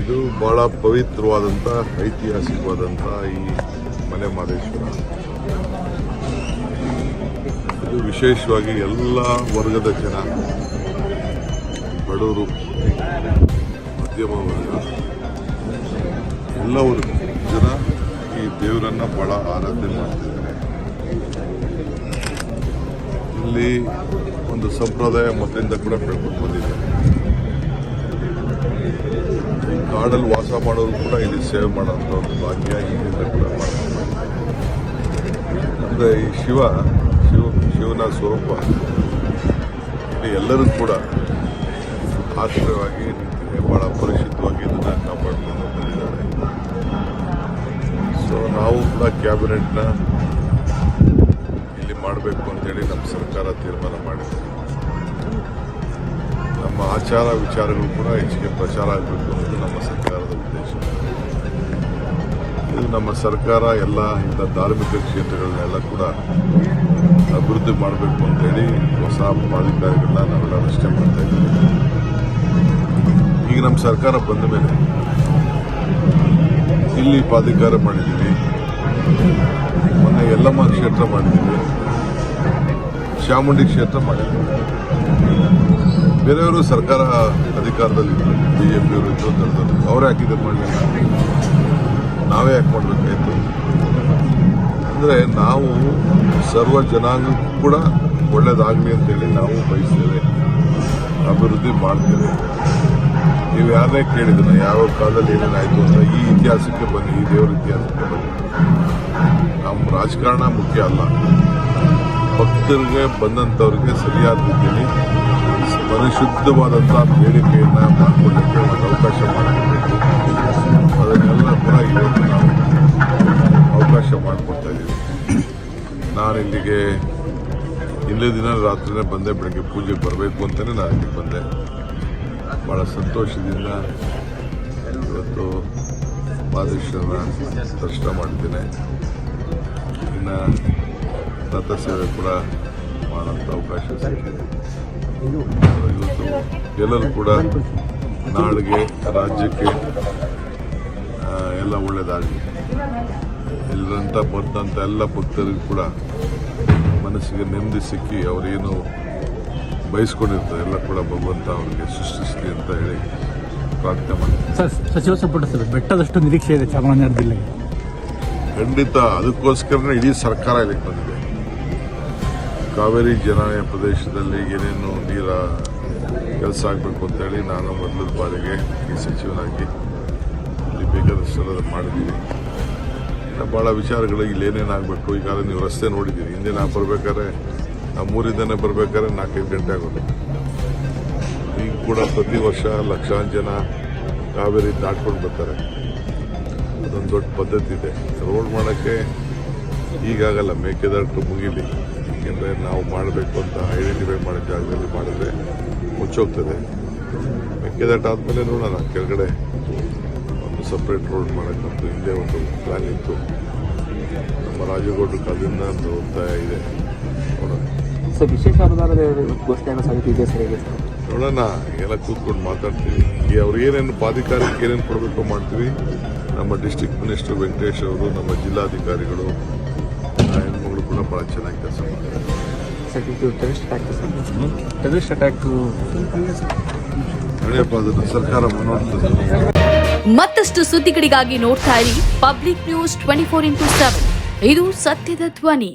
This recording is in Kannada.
ಇದು ಬಹಳ ಪವಿತ್ರವಾದಂಥ ಐತಿಹಾಸಿಕವಾದಂಥ ಈ ಮಲೆ ಮಾದೇಶ್ವರ. ಇದು ವಿಶೇಷವಾಗಿ ಎಲ್ಲ ವರ್ಗದ ಜನ. ಬಡವರು, ಮಧ್ಯಮ ವರ್ಗ. ಎಲ್ಲ ಜನ ಈ ದೇವರನ್ನ ಬಹಳ ಆರಾಧನೆ ಮಾಡ್ತಿದ್ದಾರೆ. ಇಲ್ಲಿ ಒಂದು ಸಂಪ್ರದಾಯ ಮೊದಲಿಂದ ಕೂಡ ಬೆಳ್ಕೊಂಡು ಬಂದಿದೆ. ಈ ಕಾಡಲ್ಲಿ ವಾಸ ಮಾಡೋರು ಕೂಡ ಇಲ್ಲಿ ಸೇವೆ ಮಾಡೋಂಥ ಒಂದು ಭಾಗ್ಯ ಇಲ್ಲಿಂದ ಕೂಡ ಮಾಡ್ತಾರೆ. ಈ ಶಿವ ಶಿವ, ಶಿವನ ಸ್ವರೂಪ. ಇಲ್ಲಿ ಎಲ್ಲರೂ ಕೂಡ ಆಶ್ರಯವಾಗಿ ನಿಂತಿದೆ. ಭಾಳ ಪರಿಶುದ್ಧವಾಗಿ ಇದನ್ನು ಕಾಪಾಡ್ಕೊಂಡು ಬಂದಿದ್ದಾರೆ. ಸೊ ನಾವು ಕೂಡ ಕ್ಯಾಬಿನೆಟ್ನ ಮಾಡಬೇಕು ಅಂತೇಳಿ ನಮ್ಮ ಸರ್ಕಾರ ತೀರ್ಮಾನ ಮಾಡಿದೆ. ನಮ್ಮ ಆಚಾರ ವಿಚಾರಗಳು ಕೂಡ ಹೆಚ್ಚಿಗೆ ಪ್ರಚಾರ ಆಗಬೇಕು ಅನ್ನೋದು ನಮ್ಮ ಸರ್ಕಾರದ ಉದ್ದೇಶ. ಇದು ನಮ್ಮ ಸರ್ಕಾರ ಎಲ್ಲ ಇಂಥ ಧಾರ್ಮಿಕ ಕ್ಷೇತ್ರಗಳನ್ನೆಲ್ಲ ಕೂಡ ಅಭಿವೃದ್ಧಿ ಮಾಡಬೇಕು ಅಂತೇಳಿ ಹೊಸ ಪ್ರಾಧಿಕಾರಗಳನ್ನ ನಾವೆಲ್ಲ ರಚನೆ ಮಾಡ್ತಾ ಇದ್ದೀವಿ. ಈಗ ನಮ್ಮ ಸರ್ಕಾರ ಬಂದ ಮೇಲೆ ಇಲ್ಲಿ ಪ್ರಾಧಿಕಾರ ಮಾಡಿದ್ದೀವಿ. ಮೊನ್ನೆ ಎಲ್ಲಮ್ಮ ಕ್ಷೇತ್ರ ಮಾಡಿದ್ದೀವಿ. ಚಾಮುಂಡಿ ಕ್ಷೇತ್ರ ಮಾಡಿದ್ರು ಬೇರೆಯವರು ಸರ್ಕಾರ ಅಧಿಕಾರದಲ್ಲಿ ಬಿ ಜೆ ಪಿಯವರು ಇದ್ದರು ದೊಡ್ಡವರು ಅವರೇ ಹಾಕಿದ್ರೆ ಮಾಡಲಿಲ್ಲ? ನಾವೇ ಯಾಕೆ ಮಾಡಬೇಕಾಯ್ತು? ಅಂದರೆ ನಾವು ಸರ್ವ ಜನಾಂಗಕ್ಕೂ ಕೂಡ ಒಳ್ಳೇದಾಗಲಿ ಅಂತೇಳಿ ನಾವು ಬಯಸ್ತೇವೆ. ಅಭಿವೃದ್ಧಿ ಮಾಡ್ತೇವೆ. ನೀವು ಯಾರನ್ನೇ ಕೇಳಿದ್ರೆ ಯಾವ ಕಾಲದಲ್ಲಿ ಏನೇನಾಯಿತು ಅಂತ ಈ ಇತಿಹಾಸಕ್ಕೆ ಬನ್ನಿ, ಈ ದೇವರ ಇತಿಹಾಸಕ್ಕೆ ಬನ್ನಿ. ನಮ್ಮ ರಾಜಕಾರಣ ಮುಖ್ಯ ಅಲ್ಲ. ಭಕ್ತರಿಗೆ ಬಂದಂಥವ್ರಿಗೆ ಸರಿಯಾದ ರೀತಿಯಲ್ಲಿ ಪರಿಶುದ್ಧವಾದಂಥ ಬೇಡಿಕೆಯನ್ನು ಮಾಡಿಕೊಳ್ಳಿಕ್ಕೆ ಒಂದು ಅವಕಾಶ ಮಾಡಿಕೊಡ್ತೀನಿ ಅದನ್ನೆಲ್ಲ ಕೂಡ ಇವತ್ತು ನಾವು ಅವಕಾಶ ಮಾಡಿಕೊಡ್ತಾ ಇದ್ದೀವಿ. ನಾನು ಇಲ್ಲಿಗೆ ಇಲ್ಲೇ ದಿನ ರಾತ್ರಿನೇ ಬಂದೆ, ಬೆಳಗ್ಗೆ ಪೂಜೆಗೆ ಬರಬೇಕು ಅಂತಲೇ ನಾನು ಇಲ್ಲಿಗೆ ಬಂದೆ. ಭಾಳ ಸಂತೋಷದಿಂದ ಇವತ್ತು ಮಾದೇಶ್ವರನ ದರ್ಶನ ಮಾಡ್ತೇನೆ. ಇನ್ನು ರಥಸೇವೆ ಕೂಡ ಮಾಡುವಂಥ ಅವಕಾಶ ಸಿಕ್ಕಿದೆ. ಇವತ್ತು ಎಲ್ಲರೂ ಕೂಡ ನಾಡಿಗೆ ರಾಜ್ಯಕ್ಕೆ ಎಲ್ಲ ಒಳ್ಳೆಯದಾಗಲಿ ಎಲ್ಲರಂತ ಬಂದಂಥ ಎಲ್ಲ ಭಕ್ತರಿಗೂ ಕೂಡ ಮನಸ್ಸಿಗೆ ನೆಮ್ಮದಿ ಸಿಕ್ಕಿ ಅವರೇನು ಬಯಸ್ಕೊಂಡಿರ್ತಾರೆ ಎಲ್ಲ ಕೂಡ ಭಗವಂತ ಅವರಿಗೆ ಸೃಷ್ಟಿಸಲಿ ಅಂತ ಹೇಳಿ ಪ್ರಾರ್ಥನೆ ಮಾಡ್ತೀನಿ. ಸರ್ ಸಚಿವ ಸಂಪುಟ ಸಭೆ ಬೆಟ್ಟದಷ್ಟು ನಿರೀಕ್ಷೆ ಇದೆ ಚಾಮರಾಜನಗರ ಜಿಲ್ಲೆಗೆ. ಖಂಡಿತ ಅದಕ್ಕೋಸ್ಕರನೇ ಇಡೀ ಸರ್ಕಾರ ಇಲ್ಲಿಗೆ ಬಂದಿದೆ. ಕಾವೇರಿ ಜನಾನಯ ಪ್ರದೇಶದಲ್ಲಿ ಏನೇನು ನೀರ ಕೆಲಸ ಆಗಬೇಕು ಅಂತೇಳಿ ನಾನು ಮೊದಲ ಬಾರಿಗೆ ಈ ಸಚಿವನಾಗಿ ಇಲ್ಲಿ ಬೇಕಾದಷ್ಟೆಲ್ಲ ಮಾಡಿದ್ದೀನಿ. ಇನ್ನು ಭಾಳ ವಿಚಾರಗಳು ಇಲ್ಲಿ ಏನೇನು ಆಗಬೇಕು ಈಗಾಗಲೇ ನೀವು ರಸ್ತೆ ನೋಡಿದ್ದೀರಿ. ಹಿಂದೆ ನಾನು ಬರ್ಬೇಕಾದ್ರೆ ನಮ್ಮೂರಿಂದನೇ ಬರಬೇಕಾದ್ರೆ ನಾಲ್ಕೈದು ಗಂಟೆ ಆಗೋದು ಈಗ ಕೂಡ ಪ್ರತಿ ವರ್ಷ ಲಕ್ಷಾಂತರ ಜನ ಕಾವೇರಿ ದಾಟ್ಕೊಂಡು ಬರ್ತಾರೆ. ಅದೊಂದು ದೊಡ್ಡ ಪದ್ಧತಿ ಇದೆ. ರೋಡ್ ಮಾಡೋಕ್ಕೆ ಈಗಾಗಲ್ಲ ಮೇಕೆದಾಟು ಮುಗಿಲಿ. ಏಕೆಂದರೆ ನಾವು ಮಾಡಬೇಕು ಅಂತ ಐಡೆಂಟಿಫೈ ಮಾಡಿದ ಜಾಗದಲ್ಲಿ ಮಾಡಿದರೆ ಮುಚ್ಚೋಗ್ತದೆ. ಮೆಕ್ಕೆದಾಟ ಆದಮೇಲೆ ನೋಡೋಣ ಕೆಳಗಡೆ ಒಂದು ಸಪ್ರೇಟ್ ರೋಡ್ ಮಾಡೋಕ್ಕಂತೂ ಹಿಂದೆ ಒಂದು ಪ್ಲ್ಯಾನ್ ಇತ್ತು. ನಮ್ಮ ರಾಜಗೌಡ್ರ ಕಾಲದಿಂದ ಒಂದು ಒತ್ತಾಯ ಇದೆ. ನೋಡೋಣ. ಸರ್ ವಿಶೇಷ ಅನುದಾನದ ಘೋಷಣೆ ಆಗೋ ಸಾಧ್ಯತೆ ಇದೆ ಸರ್? ನೋಡೋಣ ಎಲ್ಲ ಕೂತ್ಕೊಂಡು ಮಾತಾಡ್ತೀವಿ. ಈ ಅವ್ರು ಏನೇನು ಪಾಧಿಕಾರಕ್ಕೆ ಏನೇನು ಕೊಡಬೇಕು ಮಾಡ್ತೀವಿ. ನಮ್ಮ ಡಿಸ್ಟಿಕ್ ಮಿನಿಸ್ಟರ್ ವೆಂಕಟೇಶ್ ಅವರು ನಮ್ಮ ಜಿಲ್ಲಾಧಿಕಾರಿಗಳು ಭಾಳ ಚೆನ್ನಾಗಿ ಕೆಲಸ ಮಾಡಿದ್ದಾರೆ ನಡೆಯಪ್ಪ ಅದನ್ನು ಸರ್ಕಾರ ಮತ್ತಷ್ಟು ಸುದ್ದಿಗಳಿಗಾಗಿ ನೋಡ್ತಾ ಇರಿ public news twenty four into seven ಇದು ಸತ್ಯದ ಧ್ವನಿ.